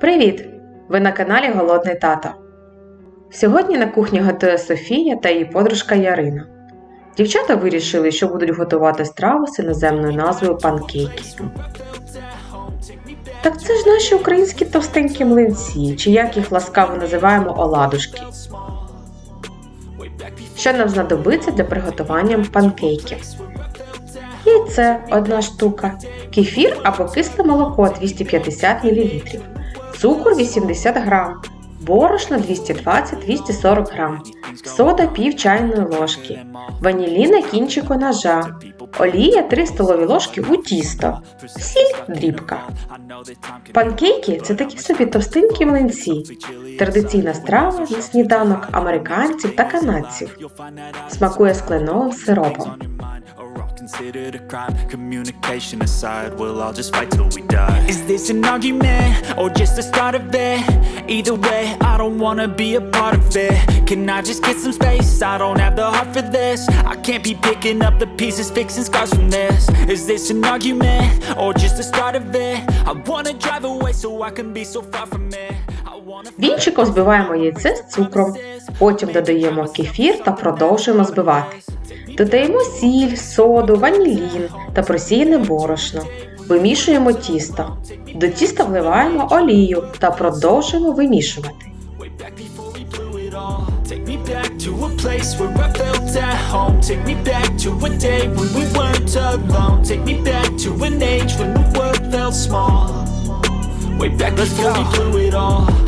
Привіт! Ви на каналі Голодний Тато. Сьогодні на кухні готує Софія та її подружка Ярина. Дівчата вирішили, що будуть готувати страву з іноземною назвою панкейки. Так це ж наші українські товстенькі млинці, чи як їх ласкаво називаємо оладушки. Що нам знадобиться для приготування панкейків? Яйце 1 штука, кефір або кисле молоко 250 мл, цукор 80 г, борошно 220-240 г, сода пів чайної ложки, ванілі на кінчику ножа, олія 3 столові ложки у тісто, сіль дрібка. Панкейки це такі собі товстинкі млинці, традиційна страва на сніданок американців та канадців. Смакує з кленовим сиропом. Considered a crime. Communication aside, we'll all just fight till we die. Is this an argument or just the start of it? Either way, I don't wanna be a part of it. Can I just get some space? I don't have the heart for this. I can't be picking up the pieces, fixing scars from this. Is this an argument or just the start of it? I wanna drive away so I can be so far from it. Вінчиком збиваємо яйце з цукром, потім додаємо кефір та продовжуємо збивати. Додаємо сіль, соду, ванілін та просіяне борошно. Вимішуємо тісто. До тіста вливаємо олію та продовжуємо вимішувати. Way back before we blew it all.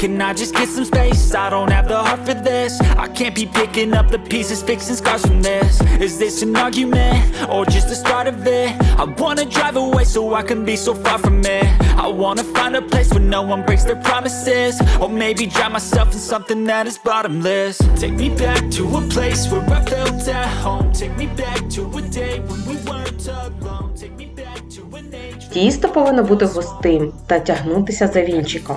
Can I just get some space? I don't have the heart for this. I can't be picking up the pieces, fixing scars from this. Is this an argument or just the start of it? I wanna drive away so I can be so far from it. I wanna find a place where no one breaks their promises. Or maybe drown myself in something that is bottomless. Take me back to a place where I felt at home. Take me back to a day when we weren't alone. Take me back to an age Тісто повинно бути густим та тягнутися за вінчиком.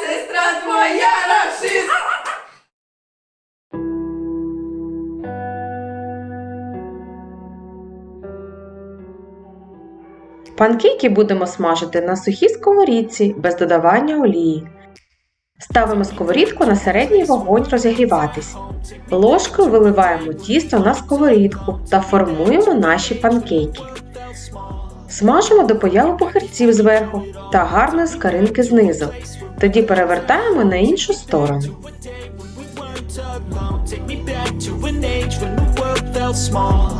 Сестра твоя рашист. Панкейки будемо смажити на сухій сковорідці без додавання олії. Ставимо сковорідку на середній вогонь розігріватись. Ложкою виливаємо тісто на сковорідку та формуємо наші панкейки. Смажимо до появи похирців зверху та гарної скаринки знизу. Тоді перевертаємо на іншу сторону. Take me back to an age when the world felt small.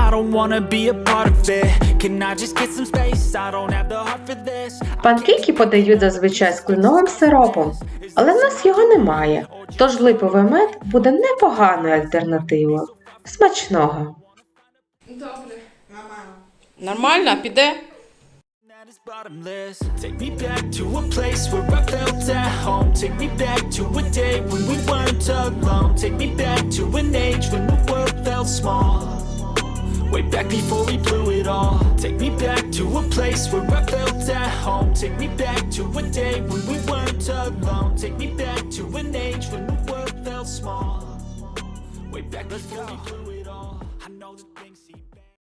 Панкейки подають зазвичай з кленовим сиропом, але в нас його немає, тож липовий мед буде непоганою альтернативою. Смачного! Добре. Нормально, піде? is bottomless. Take me back to a place where I felt at home. Take me back to a day when we weren't alone. Take me back to an age when the world felt small. Way back before we blew it all. Take me back to a place where I felt at home. Take me back to a day when we weren't alone. Take me back to an age when the world felt small. Way back before we blew it all. I know things seem.